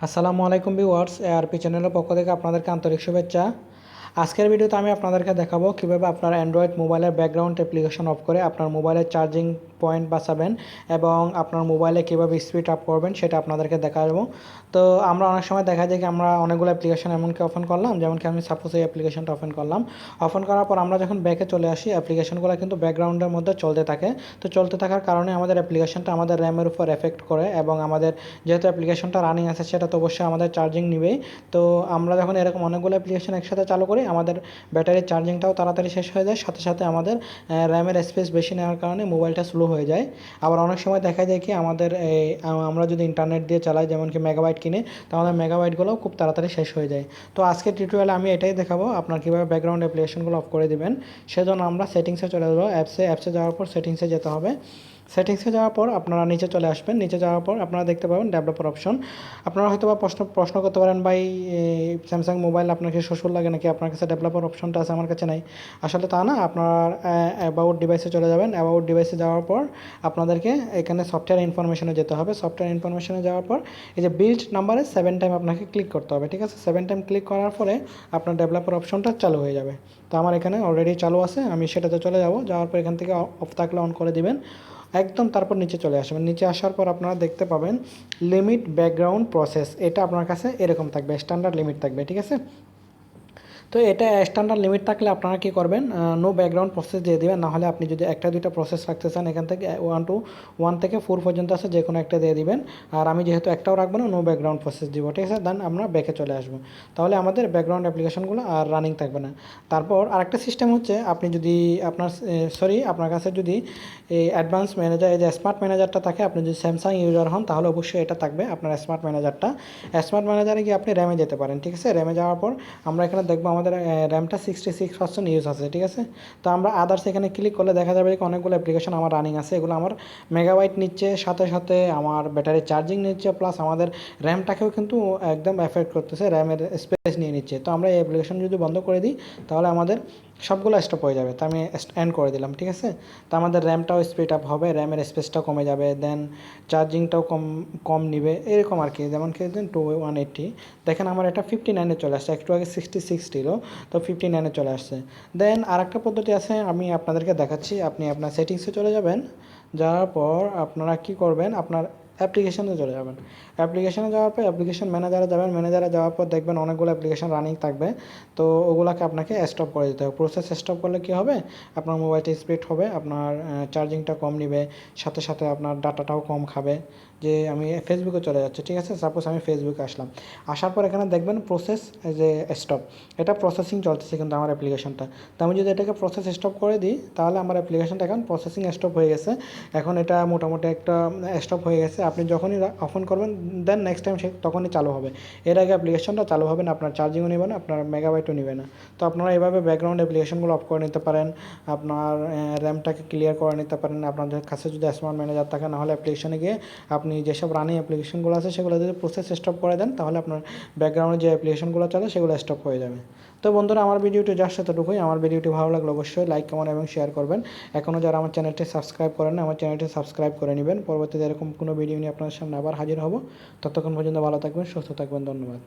আসসালামু আলাইকুম viewers ARP চ্যানেলের পক্ষ থেকে আপনাদেরকে আন্তরিক শুভেচ্ছা। আজকের ভিডিওতে আমি আপনাদেরকে দেখাবো কীভাবে আপনার অ্যান্ড্রয়েড মোবাইলের ব্যাকগ্রাউন্ড অ্যাপ্লিকেশন অফ করে আপনার মোবাইলের চার্জিং পয়েন্ট বাঁচাবেন এবং আপনার মোবাইলে কীভাবে স্পিড আপ করবেন সেটা আপনাদেরকে দেখাবো। তো আমরা অনেক সময় দেখা যায় কি আমরা অনেকগুলো অ্যাপ্লিকেশন এমনকি ওপেন করলাম যেমন কি আমি সাপোজ এই অ্যাপ্লিকেশনটা ওপেন করলাম। ওপেন করার পর আমরা যখন ব্যাকে চলে আসি অ্যাপ্লিকেশনগুলো কিন্তু ব্যাকগ্রাউন্ডের মধ্যে চলতে থাকে। তো চলতে থাকার কারণে আমাদের অ্যাপ্লিকেশনটা আমাদের র্যামের উপর এফেক্ট করে এবং আমাদের যেহেতু অ্যাপ্লিকেশনটা রানিং আছে, সেটা তো অবশ্যই আমাদের চার্জিং নেবেই। তো আমরা যখন এরকম অনেকগুলো অ্যাপ্লিকেশন একসাথে চালু করি, আমাদের ব্যাটারির চার্জিংটাও তাড়াতাড়ি শেষ হয়ে যায়। সাথে সাথে আমাদের র্যামের স্পেস বেশি নেওয়ার কারণে মোবাইলটা স্লো হয়ে যায়। আবার অনেক সময় দেখা যায় কি আমাদের আমরা যদি ইন্টারনেট দিয়ে চালাই, যেমন কি মেগাবাইট কিনে, তাহলে মেগাবাইটগুলোও খুব তাড়াতাড়ি শেষ হয়ে যায়। তো আজকে টিউটোরিয়ালে আমি এটাই দেখাবো, আপনার কীভাবে ব্যাকগ্রাউন্ড অ্যাপ্লিকেশনগুলো অফ করে দেবেন। সেজন্য আমরা সেটিংসে চলে যাব অ্যাপসে অ্যাপসে যাওয়ার পর সেটিংসে যেতে হবে। সেটিংসে যাওয়ার পর আপনারা নিচে চলে আসবেন। নিচে যাওয়ার পর আপনারা দেখতে পাবেন ডেভেলপার অপশন আপনারা হয়তো বা প্রশ্ন প্রশ্ন করতে পারেন, ভাই স্যামসাং মোবাইল আপনার আপনাকে শ্বশুর লাগে নাকি? আপনার কাছে ডেভেলপার অপশনটা আছে আমার কাছে নাই। আসলে তা না, আপনার অ্যাবাউট ডিভাইসে চলে যাবেন। অ্যাবাউট ডিভাইসে যাওয়ার পর আপনাদেরকে এখানে সফটওয়্যার ইনফরমেশনে যেতে হবে। সফটওয়্যার ইনফরমেশনে যাওয়ার পর এই যে বিল্ড নাম্বারে সেভেন টাইম আপনাকে ক্লিক করতে হবে, ঠিক আছে? সেভেন টাইম ক্লিক করার পরে আপনার ডেভেলপার অপশনটা চালু হয়ে যাবে। তো আমার এখানে অলরেডি চালু আছে, আমি সেটাতে চলে যাব। যাওয়ার পর এখান থেকে অফ থাকলে অন করে দিবেন। একদম তারপর নিচে চলে আসবেন। নিচে আসার পর আপনারা দেখতে পাবেন লিমিট ব্যাকগ্রাউন্ড প্রসেস এটা আপনার কাছে এরকম থাকবে স্ট্যান্ডার্ড লিমিট থাকবে, ঠিক আছে? তো এটা স্ট্যান্ডার্ড লিমিট থাকলে আপনারা কী করবেন? নো ব্যাকগ্রাউন্ড প্রসেস দিয়ে দেবেন। নাহলে আপনি যদি একটা, দুইটা প্রসেস রাখতে চান, এখান থেকে ওয়ান টু ওয়ান থেকে ফোর পর্যন্ত আছে যে কোনো একটা দিয়ে দিবেন। আর আমি যেহেতু একটাও রাখব না নো ব্যাকগ্রাউন্ড প্রসেস দিব, ঠিক আছে? দেন আমরা ব্যাকে চলে আসব। তাহলে আমাদের ব্যাকগ্রাউন্ড অ্যাপ্লিকেশনগুলো আর রানিং থাকবে না। তারপর আরেকটা সিস্টেম হচ্ছে, আপনি যদি আপনার সরি আপনার কাছে যদি এই অ্যাডভান্স ম্যানেজার এই যে স্মার্ট ম্যানেজারটা থাকে, আপনি যদি স্যামসাং ইউজার হন, তাহলে অবশ্যই এটা থাকবে আপনার স্মার্ট ম্যানেজারটা স্মার্ট ম্যানেজারে গিয়ে আপনি র্যামে যেতে পারেন, ঠিক আছে? র্যামে যাওয়ার পর আমরা এখানে দেখব আমাদের র্যামটা সিক্সটি সিক্স পার্সেন্ট ইউজ আছে, ঠিক আছে? তো আমরা আদার্স এখানে ক্লিক করলে দেখা যাবে যে অনেকগুলো অ্যাপ্লিকেশন আমার রানিং আছে। এগুলো আমার মেগাবাইট নিচ্ছে, সাথে সাথে আমার ব্যাটারি চার্জিং নিচ্ছে প্লাস আমাদের র্যামটাকেও কিন্তু একদম এফেক্ট করতেছে র্যামের স্পেস নিয়ে নিচ্ছে। তো আমরা এই অ্যাপ্লিকেশন যদি বন্ধ করে দিই, তাহলে আমাদের সবগুলো স্টপ হয়ে যাবে। তো আমি অ্যান্ড করে দিলাম, ঠিক আছে? তো আমাদের র্যামটাও স্পিড আপ হবে র্যামের স্পেসটাও কমে যাবে দেন চার্জিংটাও কম কম নিবে, এরকম আর কি। যেমন কি টু ওয়ান এইটটি দেখেন আমার এটা ফিফটি নাইনে চলে আসছে, একটু আগে সিক্সটি সিক্স ছিল, তো ফিফটি নাইনে চলে আসছে। দেন আর একটা পদ্ধতি আছে, আমি আপনাদেরকে দেখাচ্ছি, আপনি আপনার সেটিংসে চলে যাবেন, যাওয়ার পর আপনারা কি করবেন, আপনার অ্যাপ্লিকেশনে চলে যাবেন। অ্যাপ্লিকেশনে যাওয়ার পর অ্যাপ্লিকেশন ম্যানেজারে যাবেন। ম্যানেজারে যাওয়ার পর দেখবেন অনেকগুলো অ্যাপ্লিকেশন রানিং থাকবে। তো ওগুলোকে আপনাকে স্টপ করে দিতে হবে। প্রসেস স্টপ করলে কী হবে? আপনার মোবাইলটা স্পিড হবে, আপনার চার্জিংটা কম নেবে, সাথে সাথে আপনার ডাটাটাও কম খাবে। যে আমি ফেসবুকে চলে যাচ্ছে, ঠিক আছে? সাপোজ আমি ফেসবুকে আসলাম। আসার পর এখানে দেখবেন প্রসেস যে স্টপ এটা প্রসেসিং চলতেছে কিন্তু আমার অ্যাপ্লিকেশনটা। তো আমি যদি এটাকে প্রসেস স্টপ করে দিই, তাহলে আমার অ্যাপ্লিকেশনটা এখন প্রসেসিং স্টপ হয়ে গেছে। এখন এটা মোটামুটি একটা স্টপ হয়ে গেছে। আপনি যখনই অফন করবেন দেন নেক্সট টাইম সে তখনই চালু হবে। এর আগে অ্যাপ্লিকেশনটা চালু হবে না, আপনার চার্জিংও নেবে না, আপনার মেগাবাইটও নেবে না। তো আপনারা এভাবে ব্যাকগ্রাউন্ড অ্যাপ্লিকেশনগুলো অফ করে নিতে পারেন, আপনার র্যামটাকে ক্লিয়ার করে নিতে পারেন আপনাদের কাছে যদি স্মার্ট ম্যানেজার থাকে, নাহলে অ্যাপ্লিকেশনে গিয়ে আপনি যেসব রানিং অ্যাপ্লিকেশনগুলো আছে, সেগুলো যদি প্রসেস স্টপ করে দেন, তাহলে আপনার ব্যাকগ্রাউন্ডে যে অ্যাপ্লিকেশনগুলো চলে, সেগুলো স্টপ হয়ে যাবে। তো বন্ধুরা, আমার ভিডিওটি যার সাথেটুকুই আমার ভিডিওটি ভালো লাগলে অবশ্যই লাইক কমেন্ট এবং শেয়ার করবেন। এখনও যারা আমার চ্যানেলটি সাবস্ক্রাইব করেন না আমার চ্যানেলটি সাবস্ক্রাইব করে নেবেন। পরবর্তীতে এরকম কোনো ভিডিও নিয়ে আপনাদের সামনে আবার হাজির হব। ততক্ষণ পর্যন্ত ভালো থাকবেন, সুস্থ থাকবেন, ধন্যবাদ।